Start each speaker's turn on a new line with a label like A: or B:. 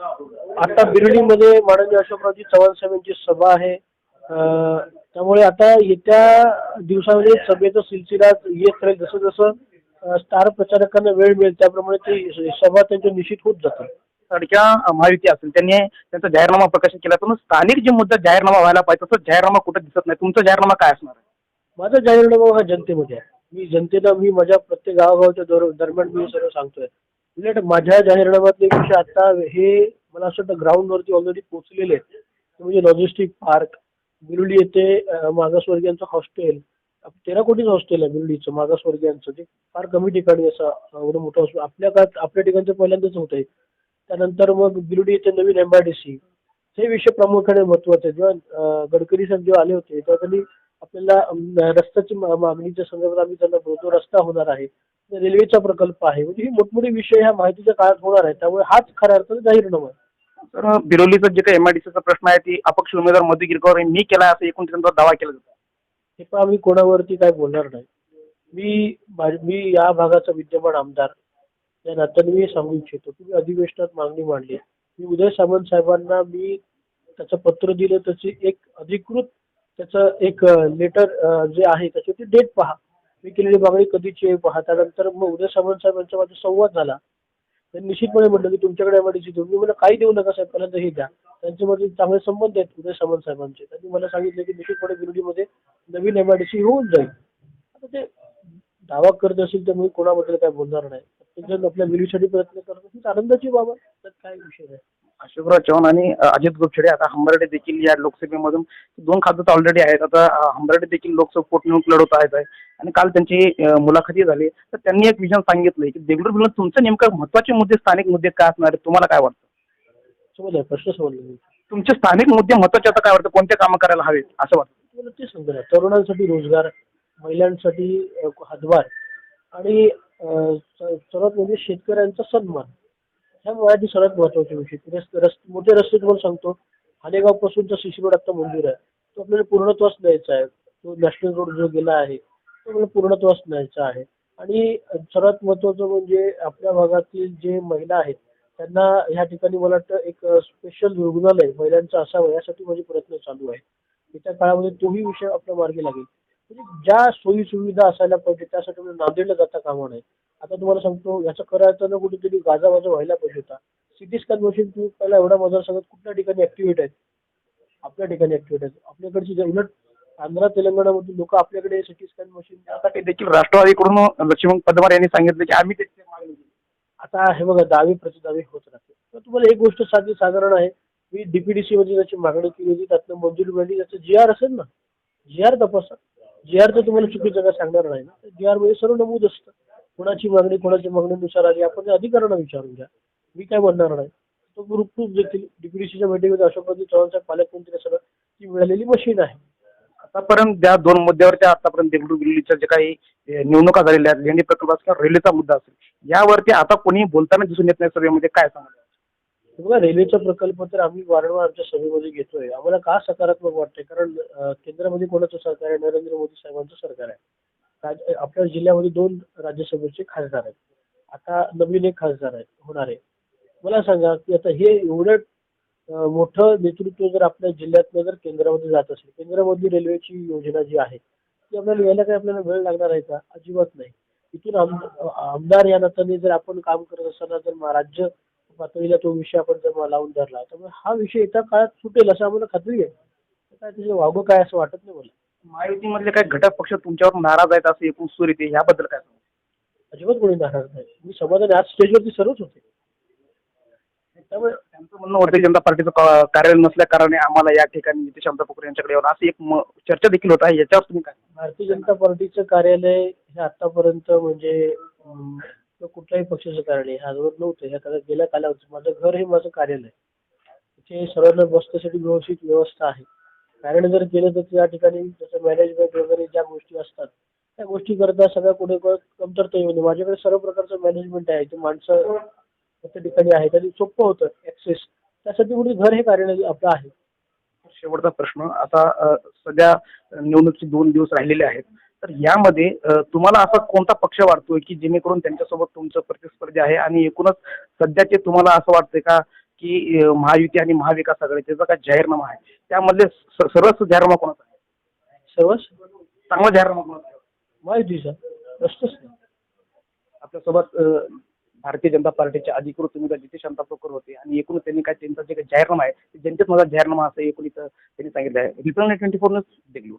A: आता बिर्डीमध्ये माननीय अशोकरावजी चव्हाण साहेबांची सभा आहे. त्यामुळे आता येत्या दिवसामध्ये सभेचा सिलसिला येत राहील. जसं जसं स्टार प्रचारकांना वेळ मिळेल त्याप्रमाणे ती सभा त्यांच्या निश्चित होत जातील.
B: सारख्या महायुती असेल त्यांनी त्यांचा जाहीरनामा प्रकाशित केला. पण स्थानिक जे मुद्दा जाहीरनामा व्हायला पाहिजे तसं जाहीरनामा कुठं दिसत नाही. तुमचा जाहीरनामा काय असणार आहे?
A: माझा जाहीरनामा हा जनतेमध्ये आहे. मी जनतेला मी माझ्या प्रत्येक गावागावच्या दर दरम्यान मी सर्व सांगतोय. उलट माझ्या जाहीरनाम्यातले विषय आता हे मला असं वाटतं ग्राउंडवरती ऑलरेडी पोहोचलेले आहेत. म्हणजे लॉजिस्टिक पार्क बिरुली येथे मागासवर्गीयांचं हॉस्टेल तेरा कोटीचं हॉस्टेल आहे बिरुलीचं मागासवर्गीयांचं. ते फार कमी ठिकाणी असं एवढं मोठं हॉस्टेल आपल्या काळात आपल्या ठिकाणचं पहिल्यांदाच होत आहे त्यानंतर मग बिरुडी येथे नवीन एम आय डी सी हे विषय प्रामुख्याने महत्त्वाचे आहेत. जेव्हा गडकरी साहेब जेव्हा आले होते तेव्हा त्यांनी आपल्याला रस्त्याची मागणीच्या संदर्भात आम्ही त्यांना बोलतो रस्ता होणार आहे. रेल्वेचा प्रकल्प आहे. म्हणजे ही मोठमोठे विषय ह्या माहितीच्या काळात होणार आहे त्यामुळे हाच खऱ्या अर्थाने जाहीरनामा आहे
B: तर बिरोलीचा जे काही एमआयडीसीचा प्रश्न आहे ती अपक्ष उमेदवार मधु गिरगावर यांनी केला असं एकूण त्यांचा दावा केला जातो.
A: हे पण आम्ही कोणावरती काय बोलणार नाही. मी मी या भागाचा विद्यमान आमदार. या नात्याने मी सांगू इच्छितो की मी अधिवेशनात मागणी मांडली मी उदय सामंत साहेबांना मी त्याचं पत्र दिलं त्याची एक अधिकृत त्याचं एक लेटर जे आहे त्याची डेट पहा. मी केलेली मागणी कधीची आहे? पहा त्यानंतर मग उदय सामंत साहेब यांचा माझा संवाद झाला. त्यांनी निश्चितपणे म्हटलं की तुमच्याकडे एमआयडीसी देऊन मी मला काही देऊ नका साहेब पहिल्यांदा हे द्या. त्यांच्यामध्ये चांगले संबंध आहेत उदय सामंत साहेबांचे. त्यांनी मला सांगितलं की निश्चितपणे बिर्डीमध्ये नवीन एमआयडीसी होऊन जाईल. आता ते दावा करत असेल तर मी कोणाबद्दल काय बोलणार नाही. प्रत्येकजण आपल्या विलीसाठी प्रयत्न करत असेल आनंदाची बाब आहे त्यात काय विषय नाही.
B: अशोकराव चव्हाण आणि अजित गोपछडे आता हंबर्डे देखील या लोकसभेमधून दोन खासदार ऑलरेडी आहेत. आता हंबर्डे देखील लोकसभा पोटनिवडणूक लढवत आहेत. आहे. आणि काल त्यांची मुलाखती झाली. तर त्यांनी एक विजन सांगितलंय की देगलूर जिल्ह्यात तुमचे नेमकं महत्त्वाचे मुद्दे स्थानिक मुद्दे काय असणार तुम्हाला काय वाटतं?
A: प्रश्न मी
B: तुमचे स्थानिक मुद्दे महत्त्वाचे आता काय वाटतं? कोणते कामं करायला हवेत? असं वाटतं.
A: ते तरुणांसाठी रोजगार महिलांसाठी हातभार आणि सर्वात म्हणजे शेतकऱ्यांचा सन्मान. ह्या माझ्यासाठी सर्वात महत्त्वाचे विषय रस्ते रस्ते मोठे रस्ते तुम्हाला सांगतो. हानेगाव पासूनचा शिशी रोड आता मंजूर आहे. तो आपल्याला पूर्णत्वास न्यायचा आहे. तो नॅशनल रोड जो गेला आहे तो आपल्याला पूर्णत्वास न्यायचा आहे. आणि सर्वात महत्वाचं म्हणजे आपल्या भागातील जे महिला आहेत त्यांना ह्या ठिकाणी मला वाटतं एक स्पेशल रुग्णालय महिलांचं असावं यासाठी माझे प्रयत्न चालू आहेत. येत्या काळामध्ये तोही विषय आपल्या मार्गी लागेल. म्हणजे ज्या सोयी सुविधा असायला पाहिजे त्यासाठी नांदेडला जाता कामा नये. आता तुम्हाला सांगतो याचा खऱ्या अर्थानं कुठेतरी गाजावाजा व्हायला पाहिजे होता. सिटी स्कॅन मशीन तुम्ही पहिला एवढा मतदारसंघात कुठल्या ठिकाणी ऍक्टिव्हेट आहेत? आपल्या ठिकाणी ऍक्टिव्हेट आहेत. आपल्याकडची जे उलट आंध्रा तेलंगणामधील लोक आपल्याकडे सिटी स्कॅन मशीन
B: त्यासाठी देखील राष्ट्रवादीकडून लक्ष्मण पदमार यांनी सांगितलं की आम्ही त्याची मागणी केली.
A: आता हे बघा दावे प्रतिदावे होत राहते तर तुम्हाला एक गोष्ट साधी साधारण आहे. मी डीपीडीसी मध्ये त्याची मागणी केली होती त्यातनं मंजुरी मिळाली. त्याचं जी आर असेल ना? जी आर तपासा. जी आर तर तुम्हाला चुकीचं काय सांगणार नाही ना? जी आरमध्ये सर्व नमूद असतं. कोणाची मागणी कोणाच्या मागणीनुसार आली आपण त्या अधिकाऱ्यांना विचारून घ्या. मी काय म्हणणार नाही. तो ग्रुप प्रूफ देतील डीपीडीसीच्या बैठकीमध्ये अशोकराजी चव्हाण साहेब पालकमंत्री सर ती मिळालेली मशीन आहे.
B: आतापर्यंत ज्या दोन मुद्द्यावरच्या आतापर्यंत देगलूर दिल्लीच्या जे काही निवडणुका झालेल्या आहेत लेंडी प्रकल्प असेल रेल्वेचा मुद्दा असेल यावरती आता कोणी बोलताना दिसून येत नाही सभेमध्ये काय सांगणार?
A: बघा रेल्वेचा प्रकल्प तर आम्ही वारंवार आमच्या सभेमध्ये घेतोय. आम्हाला का सकारात्मक वाटतंय? कारण केंद्रामध्ये कोणाचं सरकार आहे? नरेंद्र मोदी साहेबांचं सरकार आहे. आपल्या जिल्ह्यामध्ये दोन राज्यसभेचे खासदार आहेत. आता नवीन एक खासदार आहेत होणार. आहे मला सांगा की आता हे एवढं मोठं नेतृत्व जर आपल्या जिल्ह्यातनं जर केंद्रामध्ये जात असेल केंद्रामधली रेल्वेची योजना जी आहे ती आपल्याला यायला काही आपल्याला वेळ लागणार आहे का? अजिबात नाही. इथून आमदार या नात्याने जर आपण काम करत असताना जर राज्य पातळीला तो विषय आपण जर लावून धरला त्यामुळे हा विषय येत्या काळात सुटेल असं आम्हाला खात्री आहे. तर काय त्याचं वागं काय असं वाटत नाही मला?
B: महायुतीमधले काही घटक पक्ष तुमच्यावर नाराज आहेत असं एकूण सूर येते याबद्दल काय सांगणार
A: अजिबात कोणी नाराज नाही. मी समाधानी आज स्टेजवरती सर्वच होते. त्यामुळे
B: त्यांचं म्हणणं भारतीय जनता पार्टीचं का- कार्यालय नसल्या कारणाने आम्हाला या ठिकाणी नितीश आमदार पोखरे यांच्याकडे यावं. असं एक म- चर्चा देखील होत आहे. याच्यावर तुम्ही काय
A: भारतीय जनता पार्टीचं कार्यालय हे आतापर्यंत म्हणजे अं, किंवा कुठल्याही पक्षाचं कार्यालय आजवर नव्हतं. ह्या काळात गेल्या कालावधीत माझं घर हे माझं कार्यालय तिथे सर्वांना बसण्यासाठी व्यवस्थित व्यवस्था आहे. कारण जर केलं तर त्या ठिकाणी त्याचं मॅनेजमेंट वगैरे ज्या गोष्टी असतात त्या गोष्टी करता सगळ्या कुठे कमतरता येऊ नये. माझ्याकडे सर्व प्रकारचं मॅनेजमेंट आहे. ते माणसं त्या ठिकाणी आहे त्याची सोपं होतं ऍक्सेस त्यासाठी कुठे घर हे कार्यालय आपलं आहे.
B: शेवटचा प्रश्न. आता सध्या निवडणुकीचे दोन दिवस राहिलेले आहेत. तर यामध्ये तुम्हाला असा कोणता पक्ष वाटतोय की जेणेकरून त्यांच्यासोबत तुमचं प्रतिस्पर्धी आहे? आणि एकूणच सध्याचे तुम्हाला असं वाटतंय का की महायुती आणि महाविकास आघाडी त्याचा काय जाहीरनामा आहे? त्यामधले स- सर्वच जाहीरनामा कोणाचा आहे?
A: सर्वच?
B: चांगला जाहीरनामा कोणाचा आहे?
A: माहितीचा नाही
B: आपल्यासोबत अं, भारतीय जनता पार्टीचे अधिकृत उमेदवार जितेश शांता प्रकर होते आणि एकूण त्यांनी काय त्यांचा जे काही जाहीरनामा आहे ते जनतेत माझा जाहीरनामा असं एकूण इथं त्यांनी सांगितलं आहे. Republic twenty four news Bengaluru.